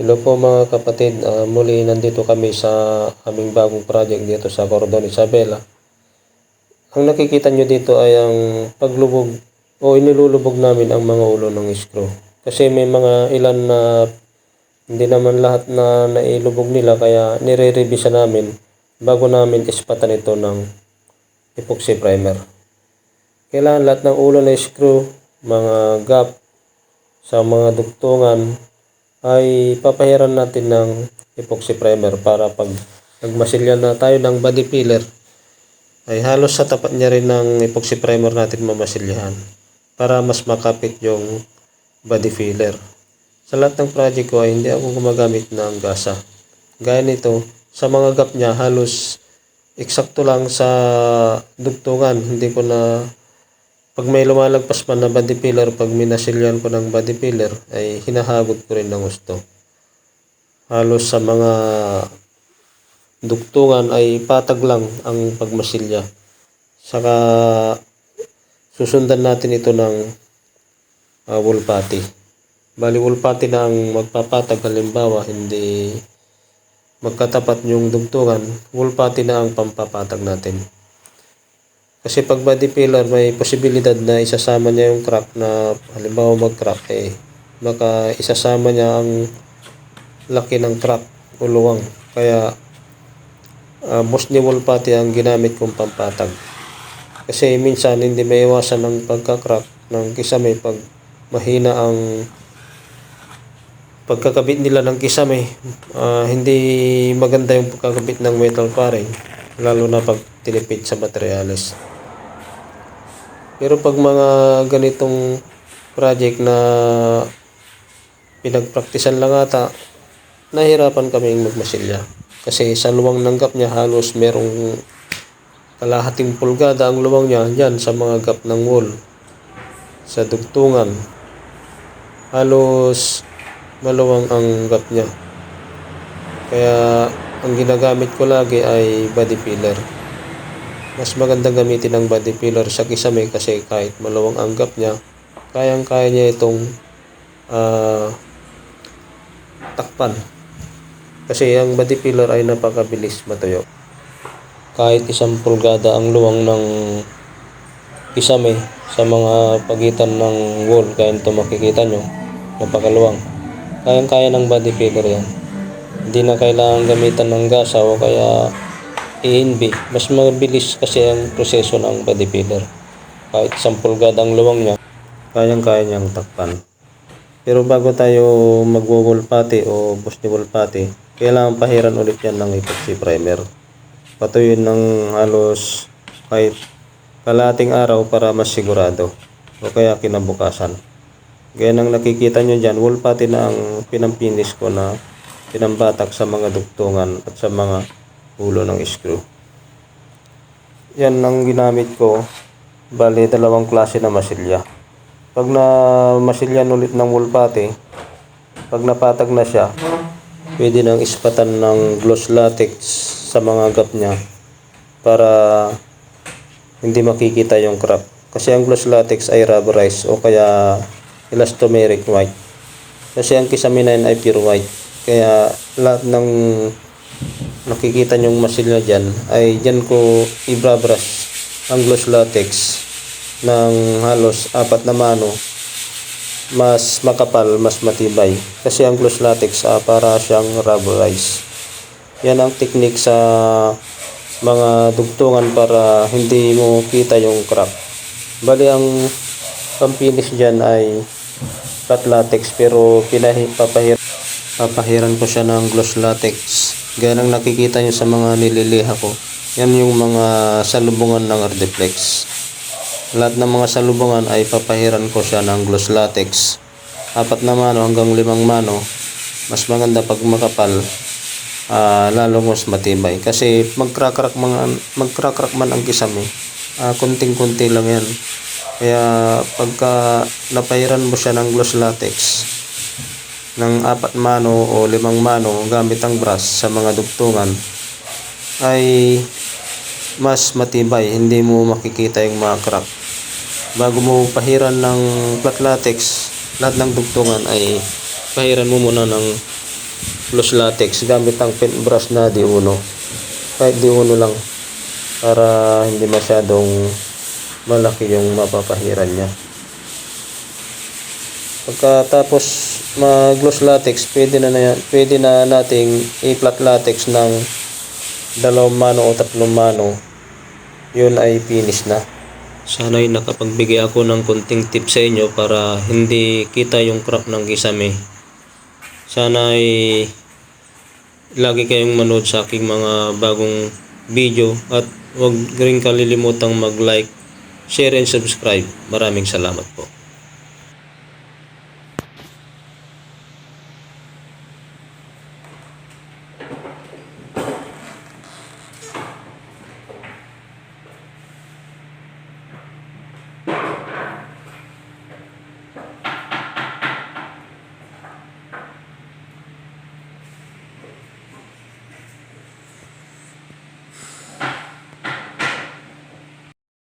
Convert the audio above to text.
Hello po mga kapatid, Ah, muli nandito kami sa aming bagong project dito sa Cordon Isabela. Ang nakikita nyo dito ay ang paglubog o inilulubog namin ang mga ulo ng screw. Kasi may mga ilan na hindi naman lahat na nailubog nila kaya nire-revisa namin bago namin ispatan ito ng epoxy primer. Kailangan lahat ng ulo na screw, mga gap, sa mga dugtungan ay papahiran natin ng epoxy primer para pag nagmasilya na tayo ng body filler ay halos sa tapat niya rin ng epoxy primer natin mamasilyahan para mas makapit yung body filler. Sa lahat ng project ko ay hindi ako gumagamit ng gasa. Gaya nito, sa mga gap niya halos eksakto lang sa dugtungan. Hindi ko na pag may lumalagpas man na body filler, pag minasilyan ko ng body filler, ay hinahagod ko rin ng gusto. Halos sa mga dugtungan ay patag lang ang pagmasilya. Saka susundan natin ito ng uh, wool patty. Bali wool patty na ang magpapatag halimbawa hindi magkatapat yung dugtungan, wool patty na ang pampapatag natin. Kasi pag body filler, may posibilidad na isasama niya yung crack na halimbawa mag-crack eh. Baka isasama niya ang laki ng crack o luwang. Kaya uh, mostly wall putty ang ginamit kong pampatag. Kasi minsan hindi may iwasan ng pagka-crack ng kisame pag mahina ang pagkakabit nila ng kisame. Ah, hindi maganda yung pagkakabit ng metal paring lalo na pag tinipid sa materyales. Pero pag mga ganitong project na pinagpraktisan lang ata, nahirapan kaming magmasilya. Kasi sa luwang ng gap niya halos merong kalahating pulgada ang luwang niya dyan sa mga gap ng wall. Sa dugtungan. Halos maluwang ang gap niya. Kaya ang ginagamit ko lagi ay body filler. Mas magandang gamitin ang body filler sa kisame kasi kahit maluwang ang gap niya, kayang-kaya niya itong ah, takpan. Kasi ang body filler ay napakabilis matuyo. Kahit isang pulgada ang luwang ng kisame sa mga pagitan ng wall, kaya ito makikita nyo, napakaluwang. Kayang-kaya ng body filler yan. Hindi na kailangan gamitan ng gasa o kaya i-NB. Mas mabilis kasi ang proseso ng body filler. Kahit isang pulgada ang luwang niya, kayang-kaya niyang takpan. Pero bago tayo magwo-wall putty o bush ni wall putty, kailangan pahiran ulit yan ng epoxy primer. Patuyun ng halos kahit kalating araw para mas sigurado o kaya kinabukasan. Gaya ng nakikita nyo dyan, wall putty na ang pinampinis ko na pinambatak sa mga dugtungan at sa mga ulo ng screw. Yan ang ginamit ko. Bali, dalawang klase na masilya. Pag na masilyan ulit ng putty, pag napatag na siya, pwede nang ispatan ng gloss latex sa mga gap niya para hindi makikita yung crack. Kasi ang gloss latex ay rubberized o kaya elastomeric white. Kasi ang yun ay pure white. Kaya lahat ng nakikita nyong masilya dyan ay dyan ko ibrabrush ang gloss latex ng halos apat na mano mas makapal, mas matibay. Kasi ang gloss latex ah, para siyang rubberized. Yan ang technique sa mga dugtungan para hindi mo kita yung crack. Bali ang pampinis dyan ay flat latex pero pinahi, papahir, papahiran ko siya ng gloss latex. Gaya ng nakikita nyo sa mga nililiha ko. Yan yung mga salubungan ng Ardeflex. Lahat ng mga salubungan ay papahiran ko siya ng gloss latex. Apat na mano hanggang limang mano. Mas maganda pag makapal. ah lalo mas matibay. Kasi magkrakrak mga magkrakrak man ang kisame. ah kunting-kunti lang yan. Kaya pagka napahiran mo siya ng gloss latex ng apat mano o limang mano gamit ang brush sa mga dugtungan ay mas matibay, hindi mo makikita yung mga crack. Bago mo pahiran ng flat latex, lahat ng dugtungan ay pahiran mo muna ng gloss latex gamit ang paintbrush na D1. Kahit D1 lang para hindi masyadong malaki yung mapapahiran niya. Pagkatapos mag-gloss latex, pwede na, na pwede na nating i-flat latex ng dalawang mano o tatlong mano. Yun ay finish na. Sana'y nakapagbigay ako ng konting tip sa inyo para hindi kita yung crack ng kisame. Sana'y lagi kayong manood sa aking mga bagong video at huwag rin kalilimutang mag-like, share and subscribe. Maraming salamat po.